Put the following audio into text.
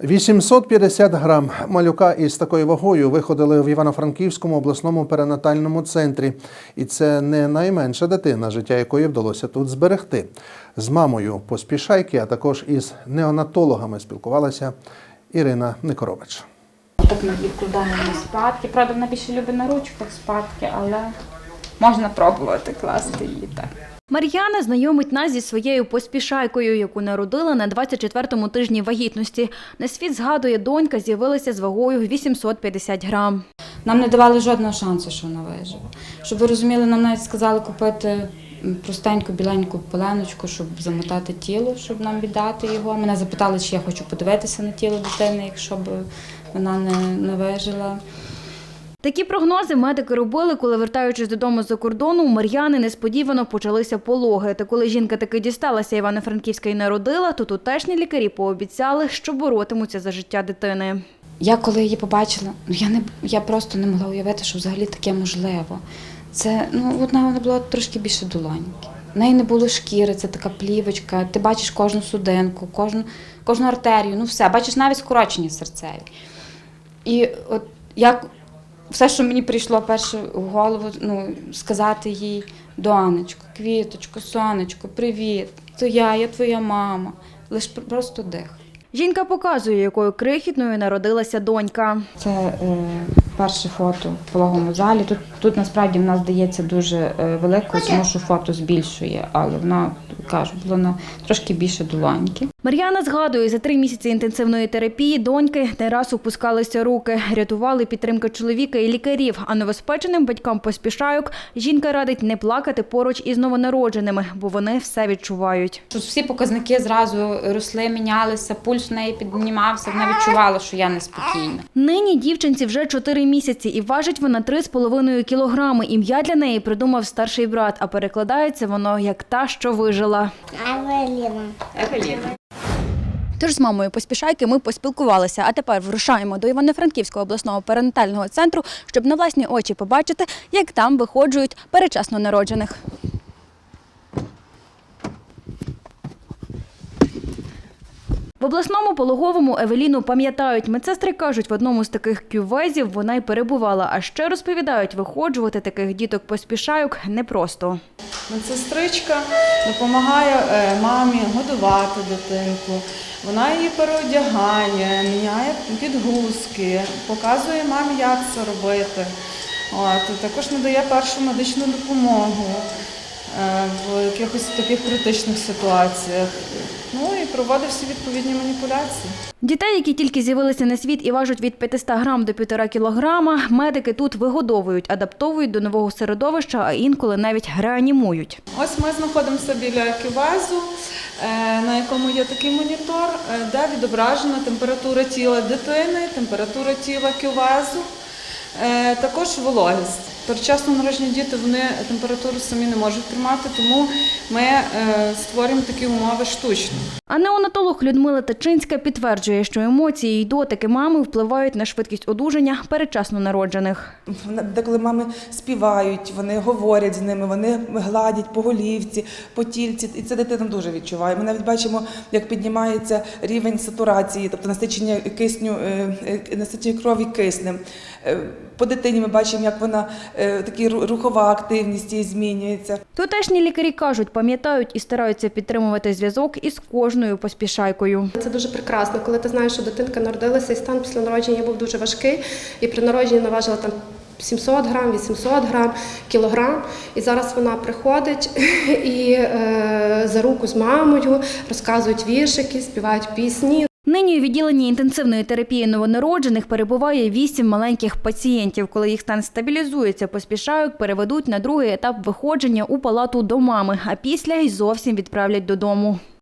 850 грам малюка із такою вагою виходили в Івано-Франківському обласному перинатальному центрі. І це не найменша дитина, життя якої вдалося тут зберегти. З мамою поспішайки, а також із неонатологами спілкувалася Ірина Никорович. Так ми відкладаємо спадки. Правда, вона більше любить на ручках спадки, але можна пробувати класти її так. Мар'яна знайомить нас зі своєю поспішайкою, яку народила на 24-му тижні вагітності. На світ згадує, донька з'явилася з вагою 850 грам. Нам не давали жодного шансу, що вона виживе. Щоб ви розуміли, нам навіть сказали купити простеньку біленьку пеленочку, щоб замотати тіло, щоб нам віддати його. Мене запитали, чи я хочу подивитися на тіло дитини, якщо б вона не вижила. Такі прогнози медики робили, коли, вертаючись додому з-за кордону, у Мар'яни несподівано почалися пологи. Та коли жінка таки дісталася Івано-Франківська і народила, то тутешні лікарі пообіцяли, що боротимуться за життя дитини. Я коли її побачила, ну я не я просто не могла уявити, що взагалі таке можливо. Це ну одна вона була трошки більше долоньки. В неї не було шкіри, це така плівочка. Ти бачиш кожну судинку, кожну, кожну артерію, ну все, бачиш навіть скорочення серцеві. І от як все, що мені прийшло перше в голову, ну, сказати їй, донечко, квіточко, сонечко, привіт, то я, я твоя мама. Лиш просто дих. Жінка показує, якою крихітною народилася донька. Це е, перше фото в пологовому залі. Тут, тут насправді в нас здається дуже е, великою, тому що фото збільшує, але вона кажу, було на трошки більше долоньки. Мар'яна згадує, за три місяці інтенсивної терапії доньки не раз опускалися руки, рятували підтримка чоловіка і лікарів. А новоспеченим батькам поспішайок жінка радить не плакати поруч із новонародженими, бо вони все відчувають. Тут всі показники зразу росли, мінялися, пульс в неї піднімався. Вона відчувала, що я неспокійна. Нині дівчинці вже 4 місяці і важить вона 3,5 кілограми. Ім'я для неї придумав старший брат, а перекладається воно як та, що вижила. Евеліна. Тож з мамою поспішайки ми поспілкувалися, а тепер вирушаємо до Івано-Франківського обласного перинатального центру, щоб на власні очі побачити, як там виходжують перечасно народжених. Обласному пологовому Евеліну пам'ятають. Медсестри кажуть, в одному з таких кювезів вона й перебувала. А ще розповідають, виходжувати таких діток поспішайок непросто. Медсестричка допомагає е, мамі годувати дитинку. Вона її переодягає, міняє підгузки, показує мамі, як це робити. От, також надає першу медичну допомогу е, в якихось таких критичних ситуаціях. І проводить всі відповідні маніпуляції. Дітей, які тільки з'явилися на світ і важать від 500 грам до 1,5 кілограма, медики тут вигодовують, адаптовують до нового середовища, а інколи навіть реанімують. Ось ми знаходимося біля кювезу, е, на якому є такий монітор, е, де відображена температура тіла дитини, температура тіла кювезу, е, також вологість. Передчасно народжені діти вони температуру самі не можуть тримати, тому ми е, створюємо такі умови штучно. А неонатолог Людмила Тачинська підтверджує, що емоції й дотики мами впливають на швидкість одужання передчасно народжених. Вона- Деколи мами співають, вони говорять з ними, вони гладять по голівці, по тільці, і це дитина дуже відчуває. Ми навіть бачимо, як піднімається рівень сатурації, тобто насичення кисню, е, е, насичення крові киснем. По дитині ми бачимо, як вона такі рухова активність її змінюється. Тутешні лікарі кажуть, пам'ятають і стараються підтримувати зв'язок із кожною поспішайкою. Це дуже прекрасно, коли ти знаєш, що дитинка народилася, і стан після народження був дуже важкий. І при народженні наважила там 700 грам, 800 грам, кілограм. І зараз вона приходить і е, за руку з мамою розказують віршики, співають пісні. Нині у відділенні інтенсивної терапії новонароджених перебуває вісім маленьких пацієнтів. Коли їх стан стабілізується, поспішають, переведуть на другий етап виходження у палату до мами, а після й зовсім відправлять додому.